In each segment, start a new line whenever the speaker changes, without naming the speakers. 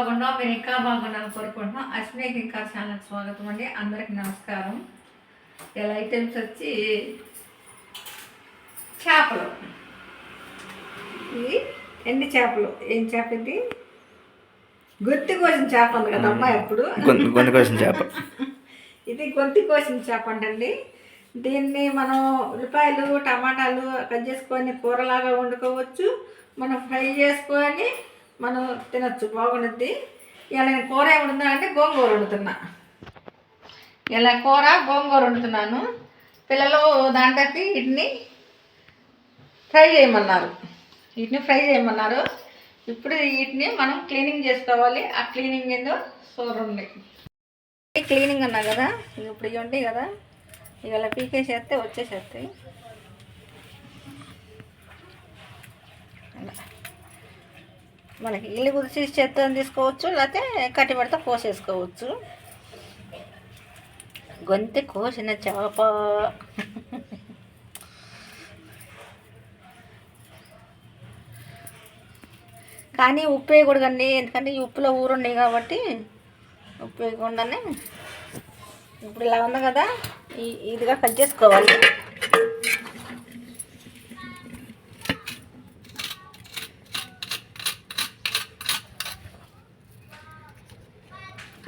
బాగున్నాం మీరు ఇంకా బాగున్నాను కోరుకుంటున్నాం. అశ్వినికి ఇంకా ఛానల్ స్వాగతం అండి. అందరికి నమస్కారం. ఇలా ఐటమ్స్ వచ్చి చేపలు. ఇది ఎండి చేపలు? ఏం చేప ఇది? గుత్తి కోసిన చేప ఉంది కదా అమ్మాయి అప్పుడు
గొంతు గొంతు కోసం చేప.
ఇది గొంతి కోసిన చేప అంటండి. దీన్ని మనం ఉల్లిపాయలు టమాటాలు కట్ చేసుకొని కూరలాగా వండుకోవచ్చు. మనం ఫ్రై చేసుకొని మనం తినచ్చు బాగుండుద్ది. ఇలా నేను కూర ఏమి అంటే గోంగూర వండుతున్నా. ఇలా కూర గోంగూర వండుతున్నాను. పిల్లలు దాంట్లోకి వీటిని ఫ్రై చేయమన్నారు. వీటిని ఫ్రై చేయమన్నారు. ఇప్పుడు వీటిని మనం క్లీనింగ్ చేసుకోవాలి. ఆ క్లీనింగ్ ఏందో చూడండి. క్లీనింగ్ అన్నా కదా? ఇప్పుడు ఇవి ఉంటాయి కదా? ఇవాళ పీకేసేస్తే వచ్చేసేస్తాయి. అలా. మనకి ఇల్లు కుదిసి చేత్తో తీసుకోవచ్చు లేకపోతే కట్టి పెడితే కోసేసుకోవచ్చు. గొంతు కోసిన చేప. కానీ ఉప్పు వేయకూడదండి ఎందుకంటే ఈ ఉప్పులో ఊరుండే కాబట్టి ఉప్పు వేయకుండానే ఇప్పుడు ఇలా ఉంది కదా ఈ ఇదిగా కట్ చేసుకోవాలి.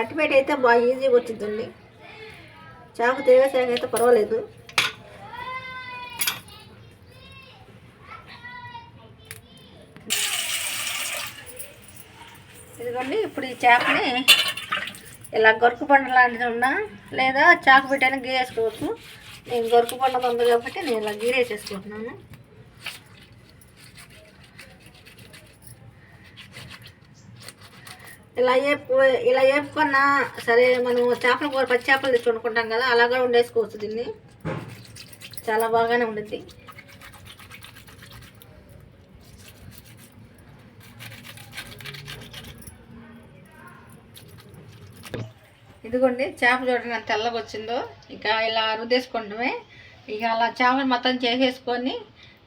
కట్టిపేట అయితే బాగా ఈజీగా వచ్చిందండి చాకు తీగ అయితే పర్వాలేదు. ఇదిగోండి ఇప్పుడు ఈ చేపని ఇలా గొరుకు పండు లాంటిది ఉన్నా లేదా చాకు పెట్టైనా గీరేసుకోవచ్చు నేను గొరుకు పండుగ ఉంది కాబట్టి నేను ఇలా గీరేసేసుకుంటున్నాను. ఇలా వేపు ఇలా వేపుకున్నా సరే మనం చేపల కూర పచ్చి చేపలు తెచ్చి వండుకుంటాం కదా కూడా వండేసుకోవచ్చు దీన్ని. చాలా బాగానే ఉండుద్ది. ఇదిగోండి చేప చూడండి ఎంత తెల్లగా వచ్చిందో. ఇక ఇలా రుద్దేసుకుంటామే ఇక అలా చేపలు మొత్తం చేసేసుకొని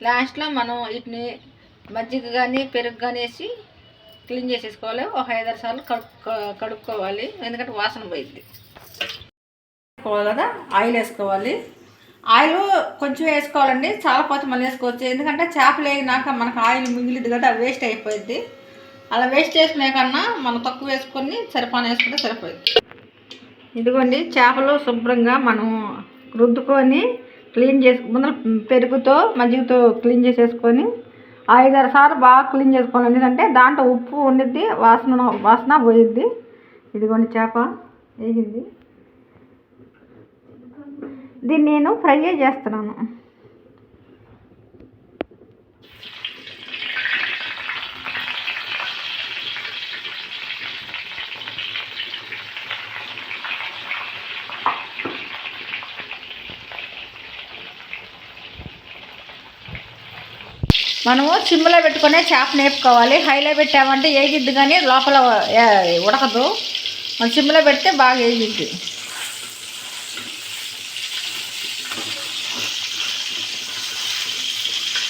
లాస్ట్లో మనం వీటిని మజ్జిగ కానీ పెరుగు కానీ వేసి క్లీన్ చేసేసుకోవాలి. ఒక ఐదారు సార్లు కడుక్కో కడుక్కోవాలి. ఎందుకంటే వాసన పోయింది వేసుకోవాలి కదా ఆయిల్ వేసుకోవాలి. ఆయిల్ కొంచెం వేసుకోవాలండి. చాలా పోతే మళ్ళీ వేసుకోవచ్చు. ఎందుకంటే చేపలు వేగినాక మనకు ఆయిల్ మిగిలింది కదా వేస్ట్ అయిపోయింది అలా వేస్ట్ చేసుకునే కన్నా మనం తక్కువ వేసుకొని సరిపాన వేసుకుంటే సరిపోయింది ఇదిగోండి చేపలు శుభ్రంగా మనం రుద్దుకొని క్లీన్ చేసు ముందర పెరుగుతో మజ్జిగతో క్లీన్ చేసేసుకొని ఐదారు సార్లు బాగా క్లీన్ చేసుకోవాలి. ఎందుకంటే దాంట్లో ఉప్పు ఉండిద్ది వాసన వాసన పోయిద్ది. ఇదిగోండి చేప వేగింది. దీన్ని నేను ఫ్రై చేస్తున్నాను. మనము సిమ్లో పెట్టుకునే చేప నేర్పుకోవాలి హైలో పెట్టామంటే ఏగిద్ది కానీ లోపల ఉడకదు. మన సిమ్లో పెడితే బాగా ఏగిద్ది.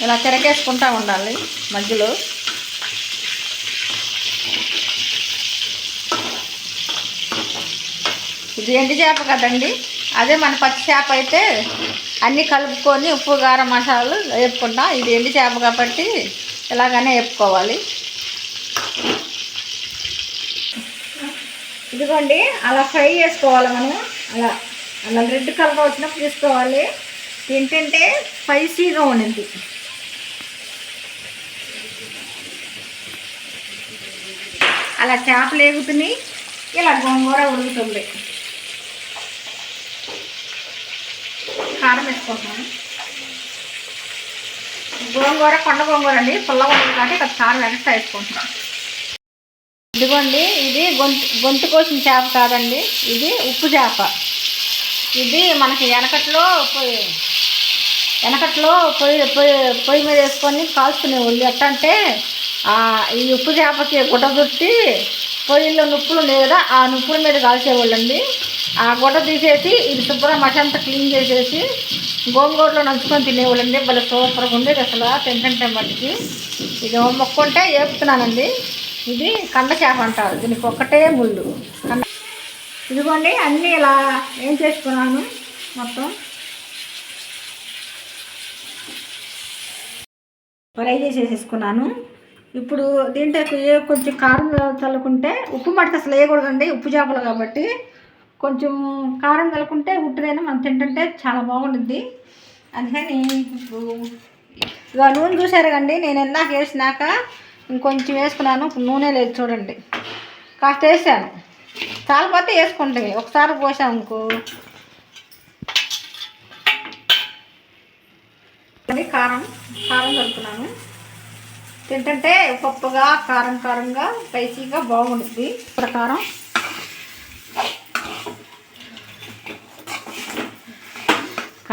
ఇలా తిరగేసుకుంటా ఉండాలి మధ్యలో. ఇది ఎండి చేప కదండి. అదే మన పచ్చి చేప అయితే అన్నీ కలుపుకొని ఉప్పు కారం మసాలాలు వేపుకుంటాం. ఇది ఎండి చేప కాబట్టి ఇలాగనే వేపుకోవాలి. ఇదిగోండి అలా ఫ్రై చేసుకోవాలి మనం అలా అలా రెడ్ కలర్ వచ్చినప్పుడు తీసుకోవాలి. తింటుంటే స్పైసీగా ఉండింది అలా చేపలు ఎగుతున్నాయి ఇలా గోంగూర ఉడుకుతుంది. కారం వేసుకుంటున్నాను. గోంగూర కొండ గోంగూర అండి. పుల్లగా ఉంటుంది కాబట్టి ఇక్కడ కారం ఎక్స్ట్రా వేసుకుంటున్నాను. ఇదిగోండి ఇది గొంతు గొంతు కోసం చేప కాదండి. ఇది ఉప్పు చేప. ఇది మనకి వెనకట్లో పొయ్యి వెనకట్లో పొయ్యి పొయ్యి పొయ్యి మీద వేసుకొని కాల్చుకునేవాళ్ళు ఎట్ట అంటే ఈ ఉప్పు చేపకి గుడ్డ పొయ్యిలో నుప్పులు ఉండేవి కదా ఆ నుప్పుల మీద కాల్చేవాళ్ళండి. ఆ గుడ్డ తీసేసి ఇది శుభ్రం మటంతా క్లీన్ చేసేసి గోంగూరలో నంచుకొని తినేవాళ్ళండి. భలే సూపర్గా ఉండేది అసలు తింటుంటే మట్టికి. ఇది మొక్కుంటే వేపుతున్నానండి ఇది కండ చేప అంటారు. దీనికి ఒక్కటే ముళ్ళు. కండ ఇదిగోండి అన్నీ ఇలా ఏం చేసుకున్నాను మొత్తం. ఫ్రై చేసేసుకున్నాను ఇప్పుడు దీంట్లో ఏ కొంచెం కారం చల్లుకుంటే ఉప్పు మట్టి అసలు వేయకూడదండి. ఉప్పు చేపలు కాబట్టి కొంచెం కారం కలుపుకుంటే ఉట్టిదైనా మనం తింటుంటే చాలా బాగుంటుంది అందుకని ఇప్పుడు ఇక నూనె చూసారు కండి నేను ఇందాక వేసినాక ఇంకొంచెం వేసుకున్నాను నూనె లేదు చూడండి. కాస్త వేసాను. చాలపోతే వేసుకుంటాయి ఒకసారి పోసాం అనుకో. అది కారం కారం కలుపుతున్నాను. తింటుంటే పప్పుగా కారం కారంగా స్పైసీగా బాగుంటుంది కారం.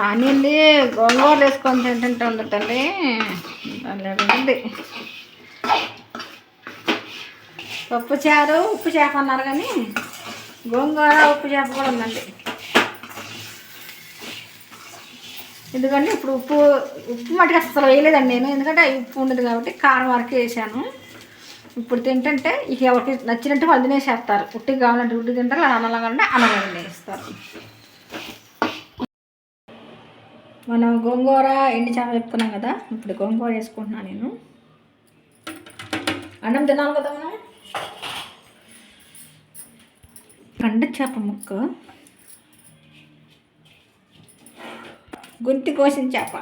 కారం కానివ్వండి గోంగూరలు వేసుకొని తింటుంటే ఉండదండి లేదండి పప్పు చారు ఉప్పు చేప అన్నారు కానీ గోంగూర ఉప్పు చేప కూడా ఉందండి. ఎందుకంటే ఇప్పుడు ఉప్పు ఉప్పు మటుకు అసలు వేయలేదండి నేను. ఎందుకంటే ఉప్పు ఉండదు కాబట్టి కారం వరకు వేసాను. ఇప్పుడు తింటుంటే ఇక ఎవరికి నచ్చినట్టు వాళ్ళు తినేసేస్తారు. ఉట్టి కావాలంటే ఉట్టి తింటారు అలా అనలాగంటే అనగా వేస్తారు మనం గోంగూర ఎండి చేప చెప్పుకున్నాం కదా ఇప్పుడు గోంగూర వేసుకుంటున్నాను నేను. అన్నం తినాలి కదా మనం? కండ చేప ముక్క. గుంతి కోసిన చేప.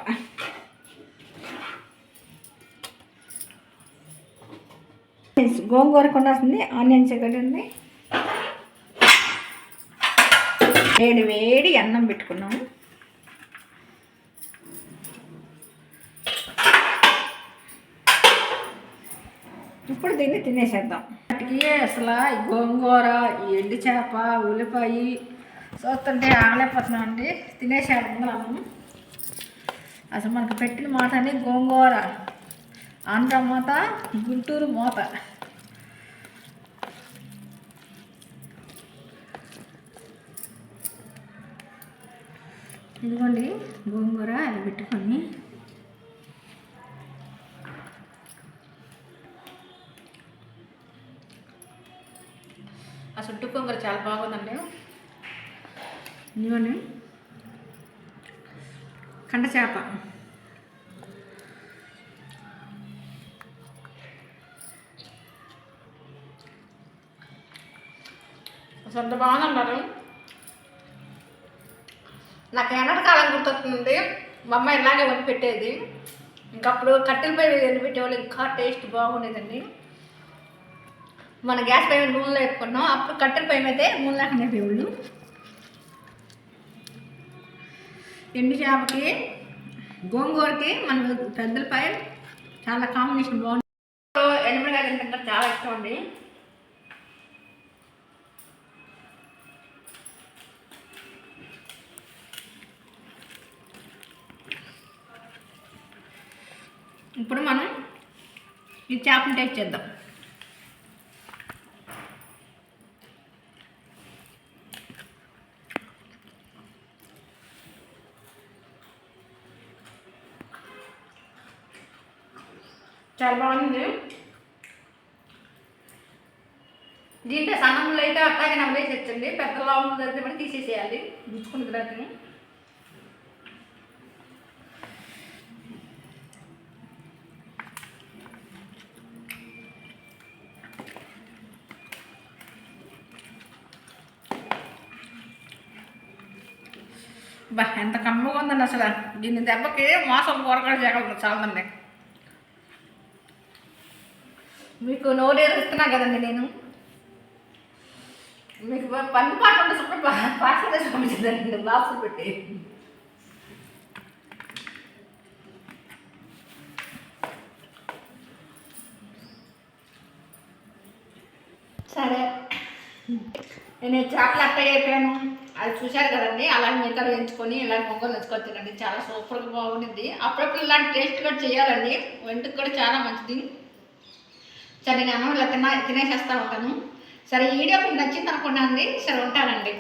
గోంగూర కొండాల్సింది ఆనియన్స్ కదండి. వేడి వేడి అన్నం పెట్టుకున్నాము. ఇప్పుడు దీన్ని తినేసేద్దాం. వాటికి అసలు గోంగూర ఈ ఎండు చేప ఉల్లిపాయ చూస్తుంటే ఆగలేకపోతున్నాం అండి. తినేసేద్దాం అసలు మనకు పెట్టిన మాట అని గోంగూర ఆంధ్ర మూత గుంటూరు మూత. ఇదిగోండి గోంగూర అవి పెట్టుకొని ఆ చుట్టు కొంగర చాలా బాగుందండి. ఇదిగోండి. కండ చేప. అసలు ఎంత బాగుందన్నారు నాకు ఎన్నటి కాలం గుర్తొస్తుంది మా అమ్మ ఇలాగే వండి పెట్టేది. ఇంకప్పుడు కట్టెల పై వండి పెట్టేవాళ్ళు? ఇంకా టేస్ట్ బాగుండేదండి. మన గ్యాస్ పై మీద నూనెలో వేసుకున్నాం అప్పుడు కట్టెల పై మీద నూనె వేసేవాళ్ళు ఎండు చేపకి గోంగూరకి మన పెద్దలపై చాలా కాంబినేషన్ బాగుంది ఎండుమిరకాయ తింటే చాలా ఇష్టం అండి. ఇప్పుడు మనం ఈ చేపను టేస్ట్ చేద్దాం. చాలా బాగుంది. దీంట్లో సన్నంలో అయితే అట్లాగే నమ్మలేసి వచ్చండి పెద్ద లాభం అయితే మనం తీసేసేయాలి. గుచ్చుకున్న తర్వాత బా ఎంత కమ్మగా ఉందండి అసలు. దీని దెబ్బకి మోసం కూరగాయలు చేయగలరు చాలండి మీకు నోరేరు ఇస్తున్నా కదండి నేను. మీకు పన్ను పాట ఉంటే సుప్ర పార్సల్ పంపించదండి పంపించిందండి బాక్స్ పెట్టి. సరే. నేను చేపలు అట్ట అయిపోయాను. అది చూశారు కదండి అలాంటి మిగతా ఎంచుకొని ఇలాంటి మొక్కలు తెచ్చుకొని తినండి. చాలా సూపర్గా బాగుంటుంది అప్పుడప్పుడు ఇలాంటి టేస్ట్ కూడా చేయాలండి. వెంటకు కూడా చాలా మంచిది. సరే నేను ఇలా తిన తినేసేస్తా ఉంటాను. సరే ఈ వీడియో మీకు నచ్చింది అనుకున్నాను సరే ఉంటానండి.